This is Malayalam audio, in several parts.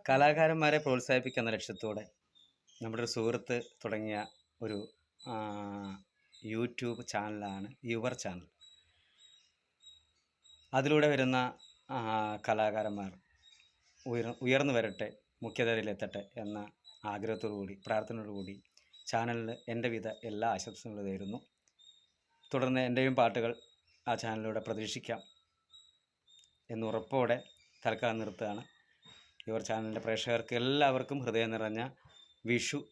കലാകാരന്മാരെ പ്രോത്സാഹിപ്പിക്കുന്ന ലക്ഷ്യത്തോടെ നമ്മുടെ ഒരു സുഹൃത്ത് തുടങ്ങിയ ഒരു യൂട്യൂബ് ചാനലാണ് യുവർ ചാനൽ. അതിലൂടെ വരുന്ന കലാകാരന്മാർ ഉയർ ഉയർന്നു വരട്ടെ മുഖ്യധാരയിലെത്തട്ടെ എന്ന ആഗ്രഹത്തോടു കൂടി പ്രാർത്ഥനയോടു കൂടി ചാനലിന് എന്റെ വിധ എല്ലാ ആശംസകളും തരുന്നു തുടർന്ന് എന്റെയും പാട്ടുകൾ ആ ചാനലിലൂടെ പ്രതീക്ഷിക്കാം. എന്നുറപ്പോടെ തൽക്കാലം നിർത്തുകയാണ്. യുവർ ചാനലിന്റെ പ്രേക്ഷകർക്ക് എല്ലാവർക്കും ഹൃദയം നിറഞ്ഞ വിഷു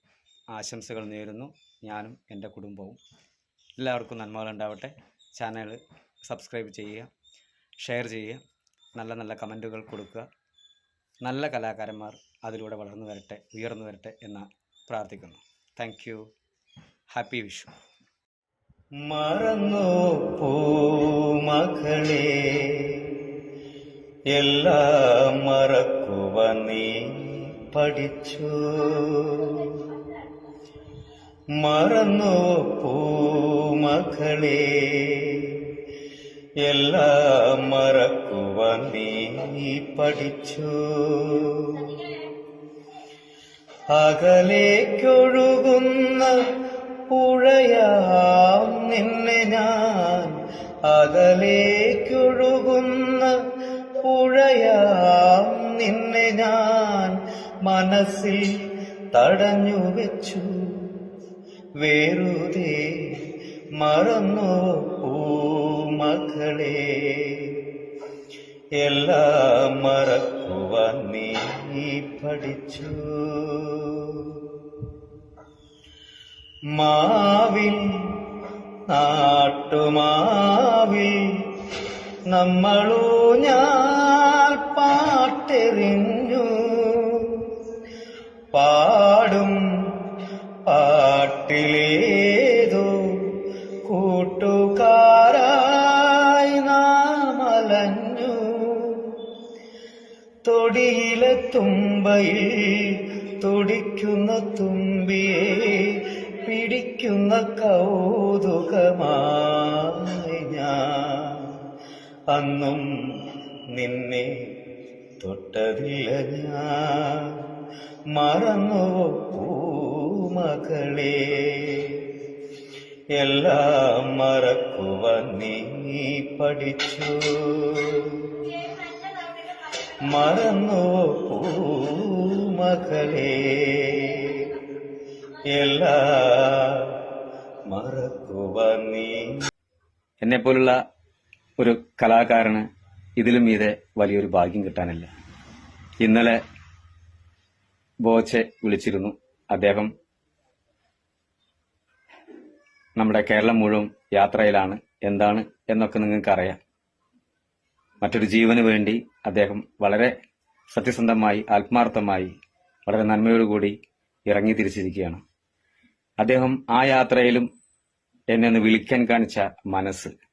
ആശംസകൾ നേരുന്നു. ഞാനും എന്റെ കുടുംബവും എല്ലാവർക്കും നന്മകളുണ്ടാവട്ടെ ചാനൽ സബ്സ്ക്രൈബ് ചെയ്യുക ഷെയർ ചെയ്യുക നല്ല നല്ല കമന്റുകൾ കൊടുക്കുക. നല്ല കലാകാരന്മാർ അതിലൂടെ വളർന്നു വരട്ടെ ഉയർന്നു വരട്ടെ എന്ന് പ്രാർത്ഥിക്കുന്നു. Thank you. ഹാപ്പി വിഷു. മറന്നു പൂമകളെ എല്ലാം മറക്കുവ നീ പഠിച്ചു. മറന്നു പൂമകളെ എല്ലാം മറക്കുവ നീ പഠിച്ചു. അകലേക്കൊഴുകുന്ന പുഴയാം നിന്നെ ഞാൻ. അകലേക്കൊഴുകുന്ന പുഴയാം നിന്നെ ഞാൻ. മനസ്സിൽ തടഞ്ഞു വെച്ചു. വേറുതെ മറന്നു പൂമകളെ എല്ലാം മറക്കുവാൻ നീ പഠിച്ചു. മാവിൽ നാട്ടുമാവിൽ നമ്മളൂ ഞാൻ പാട്ടെറിഞ്ഞു. പാടും പാട്ടിലേതോ കൂട്ടുകാരായി നാം അലഞ്ഞു. തൊടിയിലെ തുമ്പയിൽ തുടിക്കുന്ന തുമ്പിയെ പിടിക്കുന്ന കൗതുകമായി അന്നും നിന്നെ തൊട്ടതില്ല ഞാൻ. മറന്നു പൂമകളെ? എല്ലാം മറക്കുവാൻ നീ പഠിച്ചു. മറന്നു പൂമകളെ? എല്ലാം മറക്കുവാൻ നീ എന്നെപ്പോലുള്ള ഒരു കലാകാരന് ഇതിലും മീതെ വലിയൊരു ഭാഗ്യം കിട്ടാനില്ല. ഇന്നലെ ബോച്ചെ വിളിച്ചിരുന്നു. അദ്ദേഹം നമ്മുടെ കേരളം മുഴുവൻ യാത്രയിലാണ് എന്താണ് എന്നൊക്കെ നിങ്ങൾക്ക് അറിയാം മറ്റൊരു ജീവന് വേണ്ടി അദ്ദേഹം വളരെ സത്യസന്ധമായി ആത്മാർത്ഥമായി വളരെ നന്മയോടുകൂടി ഇറങ്ങി തിരിച്ചിരിക്കുകയാണ്. അദ്ദേഹം ആ യാത്രയിലും എന്നെ ഒന്ന് വിളിക്കാൻ കാണിച്ച മനസ്സ്.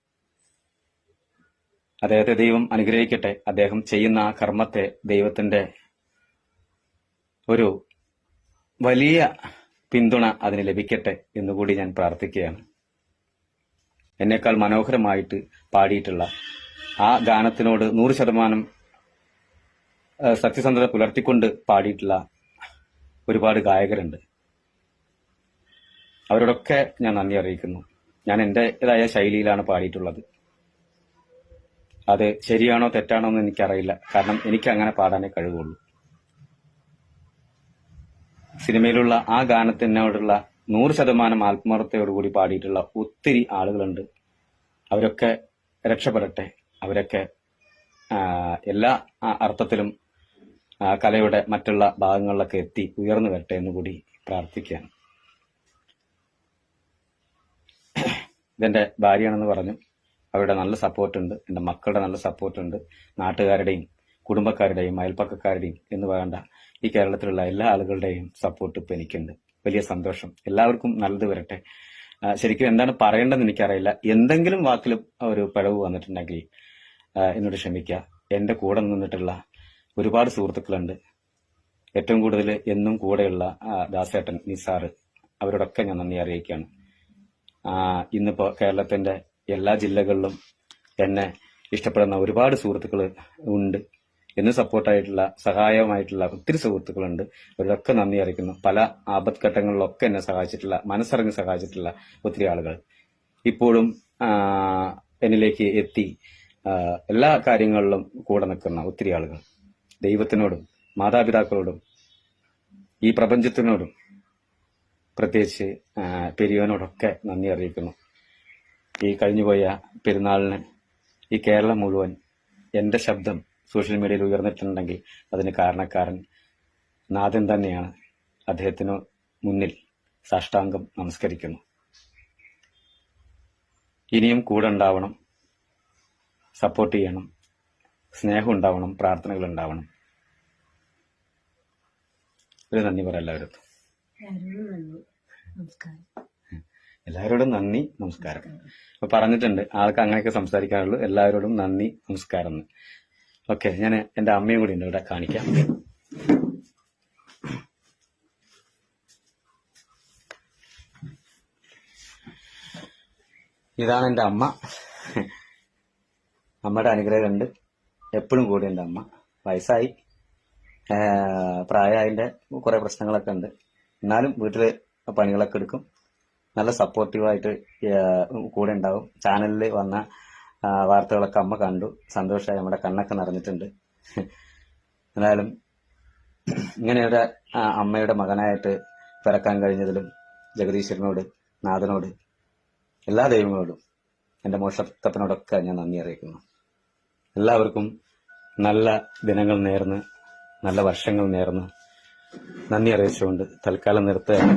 അദ്ദേഹത്തെ ദൈവം അനുഗ്രഹിക്കട്ടെ. അദ്ദേഹം ചെയ്യുന്ന ആ കർമ്മത്തെ ദൈവത്തിന്റെ ഒരു വലിയ പിന്തുണ അതിന് ലഭിക്കട്ടെ എന്നുകൂടി ഞാൻ പ്രാർത്ഥിക്കുകയാണ്. എന്നേക്കാൾ മനോഹരമായിട്ട് പാടിയിട്ടുള്ള ആ ഗാനത്തിനോട് നൂറ് ശതമാനം സത്യസന്ധത പുലർത്തിക്കൊണ്ട് പാടിയിട്ടുള്ള ഒരുപാട് ഗായകരുണ്ട്. അവരോടൊക്കെ ഞാൻ നന്ദി അറിയിക്കുന്നു. ഞാൻ എന്റേതായ ശൈലിയിലാണ് പാടിയിട്ടുള്ളത്. അത് ശരിയാണോ തെറ്റാണോ എന്ന് എനിക്കറിയില്ല. കാരണം എനിക്ക് അങ്ങനെ പാടാനേ കഴിവുള്ളൂ. സിനിമയിലുള്ള ആ ഗാനത്തിനോടുള്ള നൂറ് ശതമാനം ആത്മാർത്ഥയോടുകൂടി പാടിയിട്ടുള്ള ഒത്തിരി ആളുകളുണ്ട്. അവരൊക്കെ രക്ഷപ്പെടട്ടെ. അവരൊക്കെ എല്ലാ അർത്ഥത്തിലും കലയുടെ മറ്റുള്ള ഭാഗങ്ങളിലൊക്കെ എത്തി ഉയർന്നു വരട്ടെ എന്ന് കൂടി പ്രാർത്ഥിക്കുകയാണ്. ഇതെന്റെ ഭാര്യയാണെന്ന് പറഞ്ഞു. അവരുടെ നല്ല സപ്പോർട്ട് ഉണ്ട്. എന്റെ മക്കളുടെ നല്ല സപ്പോർട്ട് ഉണ്ട്. നാട്ടുകാരുടെയും കുടുംബക്കാരുടെയും അയൽപ്പക്കക്കാരുടെയും എന്ന് വേണ്ട ഈ കേരളത്തിലുള്ള എല്ലാ ആളുകളുടെയും സപ്പോർട്ട് ഇപ്പൊ എനിക്കുണ്ട്. വലിയ സന്തോഷം. എല്ലാവർക്കും നല്ലത് വരട്ടെ. ശരിക്കും എന്താണ് പറയേണ്ടതെന്ന് എനിക്കറിയില്ല. എന്തെങ്കിലും വാക്കിൽ ഒരു പിഴവ് വന്നിട്ടുണ്ടെങ്കിൽ എന്നോട് ക്ഷമിക്കുക. എന്റെ കൂടെ നിന്നിട്ടുള്ള ഒരുപാട് സുഹൃത്തുക്കളുണ്ട്. ഏറ്റവും കൂടുതൽ എന്നും കൂടെയുള്ള ദാസേട്ടൻ നിസാറ് അവരോടൊക്കെ ഞാൻ നന്ദി അറിയിക്കുകയാണ്. ഇന്നിപ്പോൾ ഇന്നിപ്പോ കേരളത്തിന്റെ എല്ലാ ജില്ലകളിലും എന്നെ ഇഷ്ടപ്പെടുന്ന ഒരുപാട് സുഹൃത്തുക്കൾ ഉണ്ട്. എന്നെ സപ്പോർട്ടായിട്ടുള്ള സഹായമായിട്ടുള്ള ഒത്തിരി സുഹൃത്തുക്കളുണ്ട്. അവരൊക്കെ നന്ദി അറിയിക്കുന്നു. പല ആപത്ഘട്ടങ്ങളിലൊക്കെ എന്നെ സഹായിച്ചിട്ടുള്ള മനസ്സറിഞ്ഞ് സഹായിച്ചിട്ടുള്ള ഒത്തിരി ആളുകൾ. ഇപ്പോഴും എന്നിലേക്ക് എത്തി എല്ലാ കാര്യങ്ങളിലും കൂടെ നിൽക്കുന്ന ഒത്തിരി ആളുകൾ. ദൈവത്തിനോടും മാതാപിതാക്കളോടും ഈ പ്രപഞ്ചത്തിനോടും പ്രത്യേകിച്ച് പെരിയവനോടൊക്കെ നന്ദി അറിയിക്കുന്നു. ഈ കഴിഞ്ഞുപോയ പെരുന്നാളിന് ഈ കേരളം മുഴുവൻ എന്റെ ശബ്ദം സോഷ്യൽ മീഡിയയിൽ ഉയർന്നിട്ടുണ്ടെങ്കിൽ അതിന് കാരണക്കാരൻ നാഥൻ തന്നെയാണ്. അദ്ദേഹത്തിന് മുന്നിൽ സാഷ്ടാംഗം നമസ്കരിക്കുന്നു. ഇനിയും കൂടെ ഉണ്ടാവണം സപ്പോർട്ട് ചെയ്യണം സ്നേഹം ഉണ്ടാവണം പ്രാർത്ഥനകൾ ഉണ്ടാവണം. ഒരു നന്ദി പറയാം എല്ലാവരും. നമസ്കാരം. എല്ലാവരോടും നന്ദി നമസ്കാരം. അപ്പൊ പറഞ്ഞിട്ടുണ്ട് ആൾക്ക് അങ്ങനെയൊക്കെ സംസാരിക്കാറുള്ളൂ എല്ലാവരോടും നന്ദി നമസ്കാരം എന്ന്. ഓക്കെ ഞാൻ എന്റെ അമ്മയും കൂടി ഉണ്ട് ഇവിടെ കാണിക്കാം. ഇതാണ് എന്റെ അമ്മ. അമ്മയുടെ അനുഗ്രഹം ഉണ്ട് എപ്പോഴും കൂടി എന്റെ അമ്മ. വയസ്സായി. പ്രായമായതിന്റെ കുറേ പ്രശ്നങ്ങളൊക്കെ ഉണ്ട്. എന്നാലും വീട്ടിൽ പണികളൊക്കെ എടുക്കും. നല്ല സപ്പോർട്ടീവായിട്ട് കൂടെ ഉണ്ടാവും. ചാനലിൽ വന്ന വാർത്തകളൊക്കെ അമ്മ കണ്ടു. സന്തോഷമായി നമ്മുടെ കണ്ണൊക്കെ നിറഞ്ഞിട്ടുണ്ട്. എന്നാലും ഇങ്ങനെയൊരു അമ്മയുടെ മകനായിട്ട് പിറക്കാൻ കഴിഞ്ഞതിലും ജഗദീശ്വരനോട് നാഥനോട് എല്ലാ ദൈവങ്ങളോടും എന്റെ മോഷത്തപ്പനോടൊക്കെ ഞാൻ നന്ദി അറിയിക്കുന്നു. എല്ലാവർക്കും നല്ല ദിനങ്ങൾ നേർന്ന് നല്ല വർഷങ്ങൾ നേർന്ന് നന്ദി അറിയിച്ചുകൊണ്ട് തൽക്കാലം നിർത്തുകയാണ്.